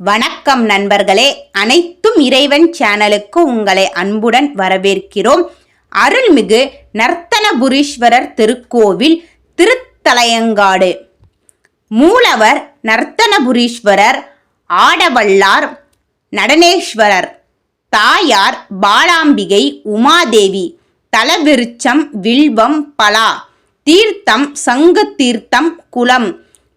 வணக்கம் நண்பர்களே. அனைத்தும் இறைவன் சேனலுக்கு உங்களை அன்புடன் வரவேற்கிறோம். அருள்மிகு நர்த்தனபுரீஸ்வரர் திருக்கோவில் திருத்தலையங்காடு. மூலவர் நர்த்தனபுரீஸ்வரர் ஆடவல்லார் நடனேஸ்வரர் தாயார் பாலாம்பிகை உமாதேவி தலவிருச்சம் வில்வம் பலா தீர்த்தம் சங்கு தீர்த்தம் குலம்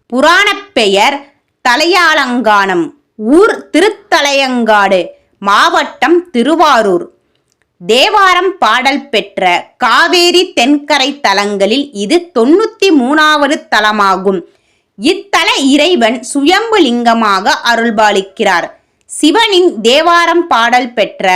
புராணப் பெயர் தலையாலங்கானம் ஊர் திருத்தலையங்காடு மாவட்டம் திருவாரூர். தேவாரம் பாடல் பெற்ற காவேரி தென்கரை தலங்களில் இது தொண்ணூத்தி மூணாவது தலமாகும். இத்தல இறைவன் சுயம்பு லிங்கமாக அருள்பாலிக்கிறார். சிவனின் தேவாரம் பாடல் பெற்ற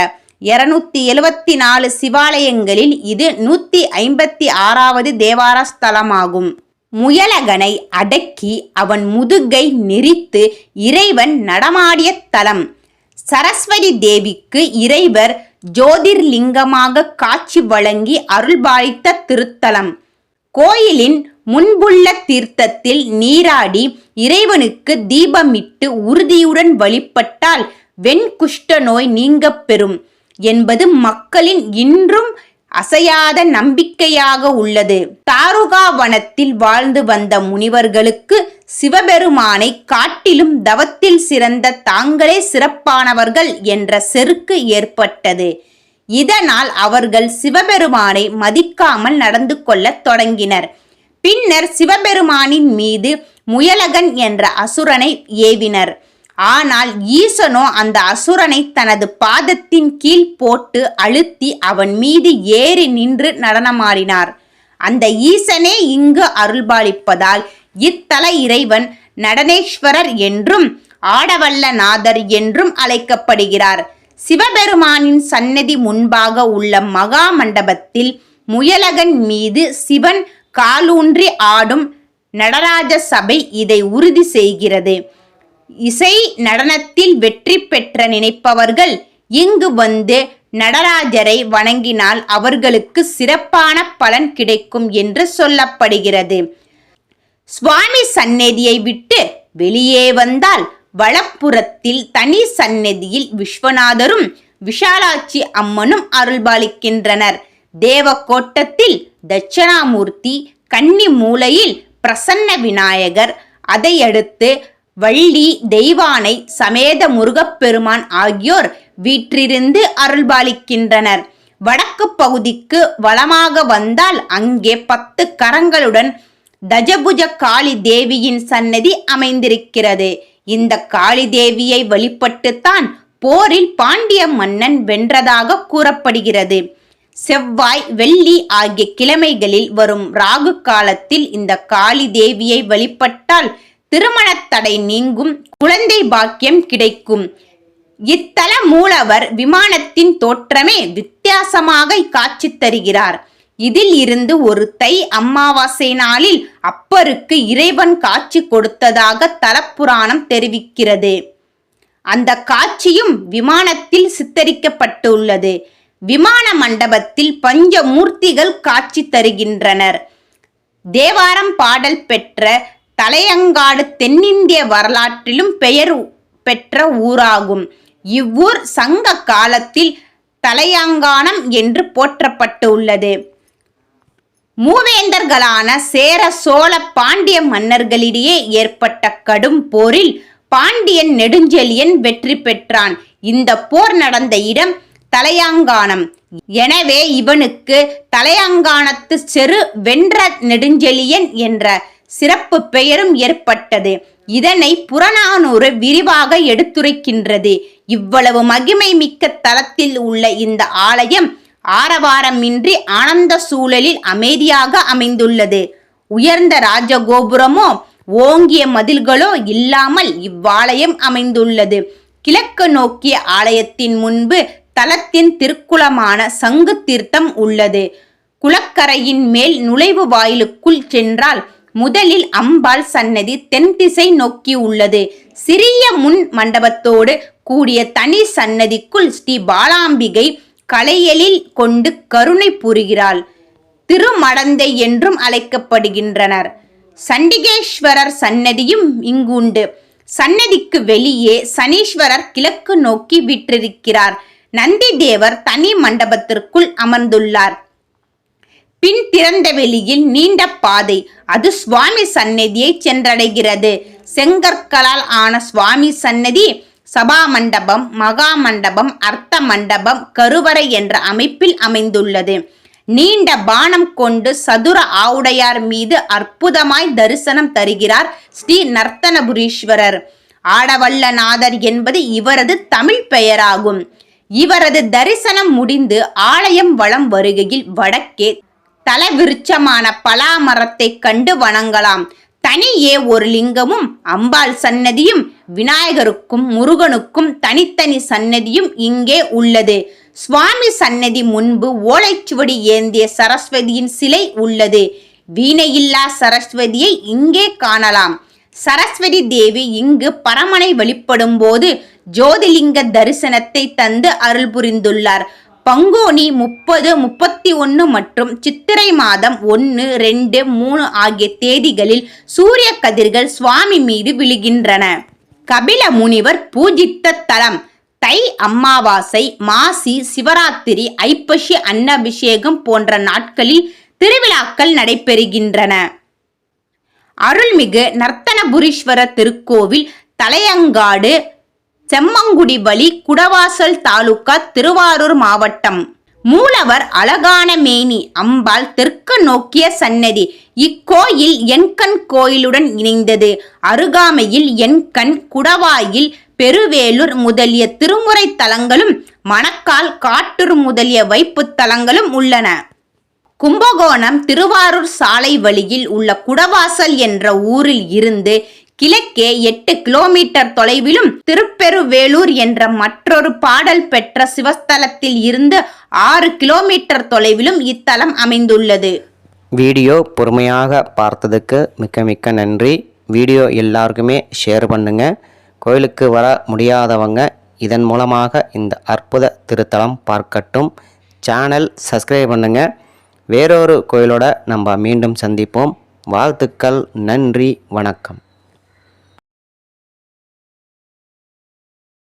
இருநூத்தி எழுவத்தி நாலு சிவாலயங்களில் இது நூத்தி ஐம்பத்தி ஆறாவது தேவார ஸ்தலமாகும் முயலகனை அடக்கி அவன் முதுகை நெரித்து இறைவன் நடமாடிய தலம். சரஸ்வதி தேவிக்கு இறைவர் ஜோதிர்லிங்கமாக காட்சி வழங்கி அருள்பாலித்த திருத்தலம். கோயிலின் முன்புள்ள தீர்த்தத்தில் நீராடி இறைவனுக்கு தீபமிட்டு உறுதியுடன் வழிபட்டால் வெண்குஷ்ட நோய் நீங்கப் பெறும் என்பது மக்களின் இன்றும் அசையாத நம்பிக்கையாக உள்ளது. தாருகா வனத்தில் வாழ்ந்து வந்த முனிவர்களுக்கு சிவபெருமானை காட்டிலும் தவத்தில் சிறந்த தாங்களே சிறப்பானவர்கள் என்ற செருக்கு ஏற்பட்டது. இதனால் அவர்கள் சிவபெருமானை மதிக்காமல் நடந்து கொள்ளத் தொடங்கினர். பின்னர் சிவபெருமானின் மீது முயலகன் என்ற அசுரனை ஏவினர். ஆனால் ஈசனோ அந்த அசுரனை தனது பாதத்தின் கீழ் போட்டு அழுத்தி அவன் மீது ஏறி நின்று நடனமாடினார். அந்த ஈசனே இங்கு அருள்பாலிப்பதால் இத்தல இறைவன் நடனேஸ்வரர் என்றும் ஆடவல்ல நாதர் என்றும் அழைக்கப்படுகிறார். சிவபெருமானின் சன்னதி முன்பாக உள்ள மகா மண்டபத்தில் முயலகன் மீது சிவன் காலூன்றி ஆடும் நடராஜ சபை இதை உறுதி செய்கிறது. இசை நடனத்தில் வெற்றி பெற்ற நினைப்பவர்கள் இங்கு வந்து நடராஜரை வணங்கினால் அவர்களுக்கு சிறப்பான பலன் கிடைக்கும் என்று சொல்லப்படுகிறது. சுவாமி சந்நிதியை விட்டு வெளியே வந்தால் வளப்புறத்தில் தனி சந்நிதியில் விஸ்வநாதரும் விஷாலாட்சி அம்மனும் அருள்பாலிக்கின்றனர். தேவக்கோட்டத்தில் தட்சணாமூர்த்தி கன்னி மூலையில் பிரசன்ன விநாயகர் அதையடுத்து வள்ளி தெய்வானை சமேத முருகப்பெருமான் ஆகியோர் வீற்றிருந்து அருள்பாலிக்கின்றனர். வடக்கு பகுதிக்கு வளமாக வந்தால் அங்கே பத்து கரங்களுடன் தஜபுஜ காளி தேவியின் சன்னதி அமைந்திருக்கிறது. இந்த காளி தேவியை வழிபட்டுத்தான் போரில் பாண்டிய மன்னன் வென்றதாக கூறப்படுகிறது. செவ்வாய் வெள்ளி ஆகிய கிழமைகளில் வரும் ராகு காலத்தில் இந்த காளி தேவியை வழிபட்டால் திருமணத்தடை நீங்கும் குழந்தை பாக்கியம் கிடைக்கும். இத்தல மூலவர் விமானத்தின் தோற்றமே வித்தியாசமாக காட்சி தருகிறார். இதில் இருந்து ஒரு தை அமாவாசை நாளில் அப்பருக்கு இறைவன் காட்சி கொடுத்ததாக தலப்புராணம் தெரிவிக்கிறது. அந்த காட்சியும் விமானத்தில் சித்தரிக்கப்பட்டுள்ளது. விமான மண்டபத்தில் பஞ்சமூர்த்திகள் காட்சி தருகின்றனர். தேவாரம் பாடல் பெற்ற தலையங்காடு தென்னிந்திய வரலாற்றிலும் பெயர் பெற்ற ஊராகும். இவ்வூர் சங்க காலத்தில் தலையங்கானம் என்று போற்றப்பட்டுள்ளது. மூவேந்தர்களான சேர சோழ பாண்டிய மன்னர்களிடையே ஏற்பட்ட கடும் போரில் பாண்டியன் நெடுஞ்செழியன் வெற்றி பெற்றான். இந்த போர் நடந்த இடம் தலையாங்கானம். எனவே இவனுக்கு தலையாங்கானத்து செரு வென்ற நெடுஞ்செழியன் என்ற சிறப்பு பெயரும் ஏற்பட்டது. இதனை புறநானூறு விரிவாக எடுத்துரைக்கின்றது. இவ்வளவு மகிமை மிக்க தலத்தில் உள்ள இந்த ஆலயம் ஆரவாரமின்றி ஆனந்த சூழலில் அமைதியாக அமைந்துள்ளது. உயர்ந்த ராஜகோபுரமோ ஓங்கிய மதில்களோ இல்லாமல் இவ்வாலயம் அமைந்துள்ளது. கிழக்கு நோக்கிய ஆலயத்தின் முன்பு தலத்தின் திருக்குளமான சங்கு தீர்த்தம் உள்ளது. குளக்கரையின் மேல் நுழைவு வாயிலுக்குள் சென்றால் முதலில் அம்பாள் சன்னதி தென் திசை நோக்கி உள்ளது. சிறிய முன் மண்டபத்தோடு கூடிய தனி சன்னதிக்குள் ஸ்ரீ பாலாம்பிகை கலையலில் கொண்டு கருணை புரிகிறாள். திருமடந்தை என்றும் அழைக்கப்படுகின்றனர். சண்டிகேஸ்வரர் சன்னதியும் இங்குண்டு. சன்னதிக்கு வெளியே சனீஸ்வரர் கிழக்கு நோக்கி விற்றிருக்கிறார் நந்தி தேவர் தனி மண்டபத்திற்குள் அமர்ந்துள்ளார். பின் திறந்த வெளியில் நீண்ட பாதை. அது சுவாமி சந்நிதியை சென்றடைகிறது. செங்கற்களால் ஆன சுவாமி சன்னதி சபா மண்டபம் மகா மண்டபம் அர்த்த மண்டபம் கருவறை என்ற அமைப்பில் அமைந்துள்ளது. நீண்ட பானம் கொண்டு சதுர ஆவுடையார் மீது அற்புதமாய் தரிசனம் தருகிறார் ஸ்ரீ நர்த்தனபுரீஸ்வரர். ஆடவல்லநாதர் என்பது இவரது தமிழ் பெயராகும். இவரது தரிசனம் முடிந்து ஆலயம் வளம் வருகையில் வடக்கே தலவிருட்சமான பலா மரத்தை கண்டு வணங்கலாம். தனியே ஒரு லிங்கமும் அம்பாள் சன்னதியும் விநாயகருக்கும் முருகனுக்கும் தனித்தனி சன்னதியும் இங்கே உள்ளது. சுவாமி சன்னதி முன்பு ஓலைச்சுவடி ஏந்திய சரஸ்வதியின் சிலை உள்ளது. வீணையில்லா சரஸ்வதியை இங்கே காணலாம். சரஸ்வதி தேவி இங்கு பரமனை வெளிப்படும் போது ஜோதிலிங்க தரிசனத்தை தந்து அருள் புரிந்துள்ளார். பங்கோனி முப்பது முப்பத்தி ஒன்று மற்றும் சித்திரை மாதம் ஒன்று ரெண்டு மூணு ஆகிய தேதிகளில் சூரிய கதிர்கள் சுவாமி மீது விழுகின்றன. கபில முனிவர் பூஜித்த தலம் தை அமாவாசை மாசி சிவராத்திரி ஐப்பசி அன்னபிஷேகம் போன்ற நாட்களில் திருவிழாக்கள் நடைபெறுகின்றன. அருள்மிகு நர்த்தனபுரீஸ்வரர் திருக்கோவில் தலையங்காடு செம்மங்குடி வழி குடவாசல் தாலுகா திருவாரூர் மாவட்டம். மூலவர் அழகான மேனி அம்பாள் தெற்கு நோக்கிய சன்னதி இக்கோயில் எண்கண் கோயிலுடன் இணைந்தது. அருகாமையில் எண்கண் குடவாயில் பெருவேலூர் முதலிய திருமுறை தலங்களும் மணக்கால் காட்டூர் முதலிய வைப்புத் தலங்களும் உள்ளன. கும்பகோணம் திருவாரூர் சாலை வழியில் உள்ள குடவாசல் என்ற ஊரில் இருந்து கிழக்கே எட்டு கிலோமீட்டர் தொலைவிலும் திருப்பெருவேலூர் என்ற மற்றொரு பாடல் பெற்ற சிவஸ்தலத்தில் இருந்து ஆறு கிலோமீட்டர் தொலைவிலும் இத்தலம் அமைந்துள்ளது. வீடியோ பொறுமையாக பார்த்ததுக்கு மிக்க மிக்க நன்றி. வீடியோ எல்லாருக்குமே ஷேர் பண்ணுங்கள் கோயிலுக்கு வர முடியாதவங்க இதன் மூலமாக இந்த அற்புத திருத்தலம் பார்க்கட்டும். சேனல் சப்ஸ்கிரைப் பண்ணுங்கள் வேறொரு கோயிலோட நம்ம மீண்டும் சந்திப்போம். வாழ்த்துக்கள் நன்றி வணக்கம்.